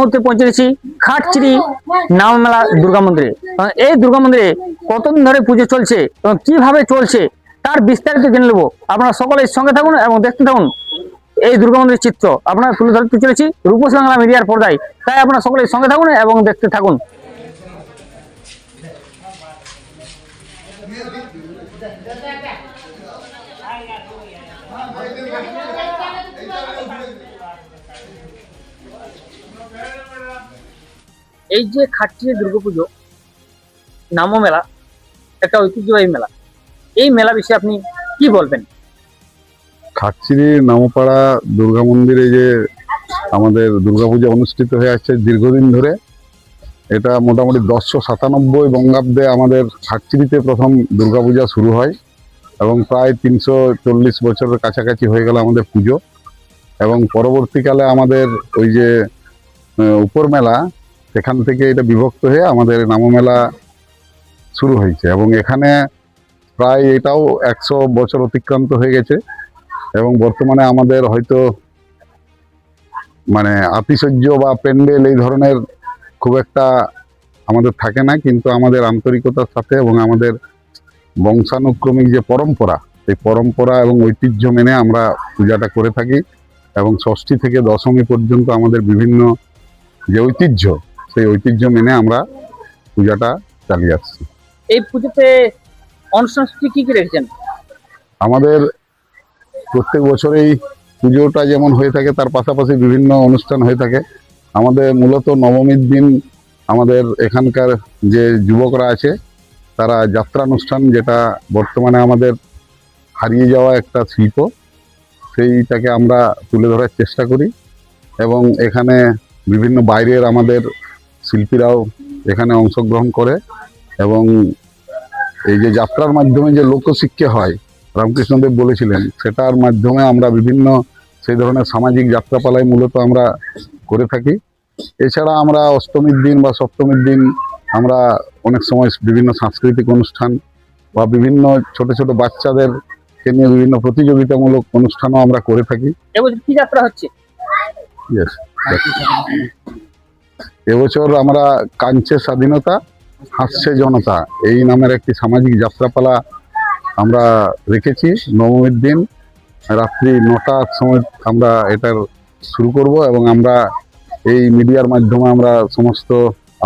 মুহূর্তে পৌঁছে গেছি খাটচিরি নামমেলা দুর্গা মন্দিরে। এই দুর্গা মন্দিরে কতদিন ধরে পুজো চলছে এবং কীভাবে চলছে তার বিস্তারিত জেনে নেব। আপনারা সকলে সঙ্গে থাকুন এবং দেখতে থাকুন এই দুর্গা মন্দিরের চিত্র। আপনারা তুলে ধরতে চলেছি রূপস বাংলা মিডিয়ার পর্দায়। তাই আপনারা সকলে সঙ্গে থাকুন এবং দেখতে থাকুন। এই যে খাটচিরি দুর্গাপুজো, নাম মেলা, একটা ঐতিহ্যবাহী মেলা, এই মেলা বিষয়ে আপনি কি বলবেন? খাটচিরি নামপাড়া দুর্গা মন্দিরে যে আমাদের দুর্গাপূজা অনুষ্ঠিত হয়ে আসছে দীর্ঘদিন ধরে, এটা মোটামুটি দশশো সাতানব্বই বঙ্গাব্দে আমাদের খাটচিরিতে প্রথম দুর্গাপূজা শুরু হয় এবং প্রায় তিনশো চল্লিশ বছরের কাছাকাছি হয়ে গেল আমাদের পুজো। এবং পরবর্তীকালে আমাদের ওই যে উপর মেলা সেখান থেকে এটা বিভক্ত হয়ে আমাদের নামমেলা শুরু হয়েছে। এবং এখানে প্রায় এটাও একশো বছর অতিক্রান্ত হয়ে গেছে। এবং বর্তমানে আমাদের হয়তো মানে আতিশয্য বা প্যান্ডেল এই ধরনের খুব একটা আমাদের থাকে না। কিন্তু আমাদের আন্তরিকতার সাথে এবং আমাদের বংশানুক্রমিক যে পরম্পরা সেই পরম্পরা এবং ঐতিহ্য মেনে আমরা পূজাটা করে থাকি। এবং ষষ্ঠী থেকে দশমী পর্যন্ত আমাদের বিভিন্ন যে ঐতিহ্য সেই ঐতিহ্য মেনে আমরা পূজাটা চালিয়ে আসছি। এই পুজোতে অনুষ্ঠান কি কি রেখেছেন? আমাদের প্রত্যেক বছরেই পুজোটা যেমন হয়ে থাকে তার পাশাপাশি বিভিন্ন অনুষ্ঠান হয়ে থাকে। আমাদের মূলত নবমীর দিন আমাদের এখানকার যে যুবকরা আছে তারা যাত্রানুষ্ঠান যেটা বর্তমানে আমাদের হারিয়ে যাওয়া একটা শিল্প সেইটাকে আমরা তুলে ধরার চেষ্টা করি। এবং এখানে বিভিন্ন বাইরের আমাদের শিল্পীরাও এখানে অংশগ্রহণ করে এবং এই যে যাত্রার মাধ্যমে যে লোকশিক্ষা হয় রামকৃষ্ণদেব বলেছিলেন সেটার মাধ্যমে আমরা বিভিন্ন সেই ধরনের সামাজিক যাত্রাপালায় মূলত আমরা করে থাকি। এছাড়া আমরা অষ্টমীর দিন বা সপ্তমীর দিন আমরা অনেক সময় বিভিন্ন সাংস্কৃতিক অনুষ্ঠান বা বিভিন্ন ছোট ছোট বাচ্চাদেরকে নিয়ে বিভিন্ন প্রতিযোগিতামূলক অনুষ্ঠানও আমরা করে থাকি। কি যাত্রা হচ্ছে. এবছর আমরা কাঞ্চে স্বাধীনতা হাসছে জনতা, এই নামের একটি সামাজিক যাত্রাপালা আমরা রেখেছি নবমীর দিন। রাত্রি নটার সময় আমরা এটার শুরু করব এবং আমরা এই মিডিয়ার মাধ্যমে আমরা সমস্ত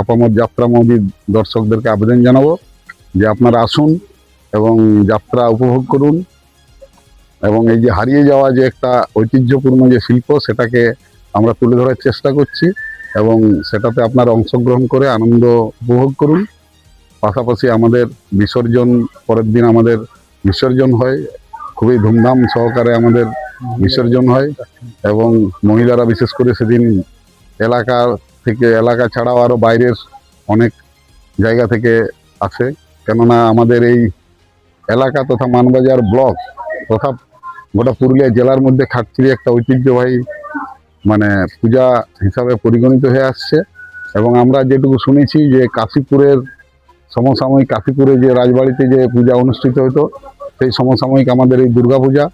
আপামর যাত্রামোদী দর্শকদেরকে আবেদন জানাব যে আপনারা আসুন এবং যাত্রা উপভোগ করুন এবং এই যে হারিয়ে যাওয়া যে একটা ঐতিহ্যপূর্ণ যে শিল্প, সেটাকে আমরা তুলে ধরার চেষ্টা করছি। এবং সেটাতে আপনারা অংশগ্রহণ করে আনন্দ উপভোগ করুন। পাশাপাশি আমাদের বিসর্জন, পরের দিন আমাদের বিসর্জন হয়। খুবই ধুমধাম সহকারে আমাদের বিসর্জন হয় এবং মহিলারা বিশেষ করে সেদিন এলাকা থেকে, এলাকা ছাড়াও আরও বাইরের অনেক জায়গা থেকে আসে। কেননা আমাদের এই এলাকা তথা মানবাজার ব্লক তথা গোটা পুরুলিয়া জেলার মধ্যে খাটচিরি একটা ঐতিহ্যবাহী মানে পূজা হিসাবে পরিগণিত হয়ে আসছে। এবং আমরা যেটুকু শুনেছি যে কাশীপুরের সমসাময়িক কাশীপুরে যে রাজবাড়িতে যে পূজা অনুষ্ঠিত হতো সেই সমসাময়িক আমাদের এই দুর্গাপূজা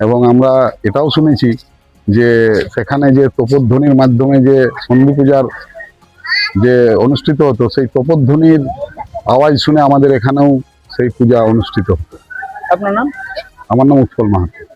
এবং আমরা এটাও শুনেছি যে সেখানে যে তোপধ্বনির মাধ্যমে যে সন্ধি পূজার যে অনুষ্ঠিত হতো সেই তোপধ্বনির আওয়াজ শুনে আমাদের এখানেও সেই পূজা অনুষ্ঠিত হতো। আপনার নাম? আমার নাম উৎপল মাহাতো।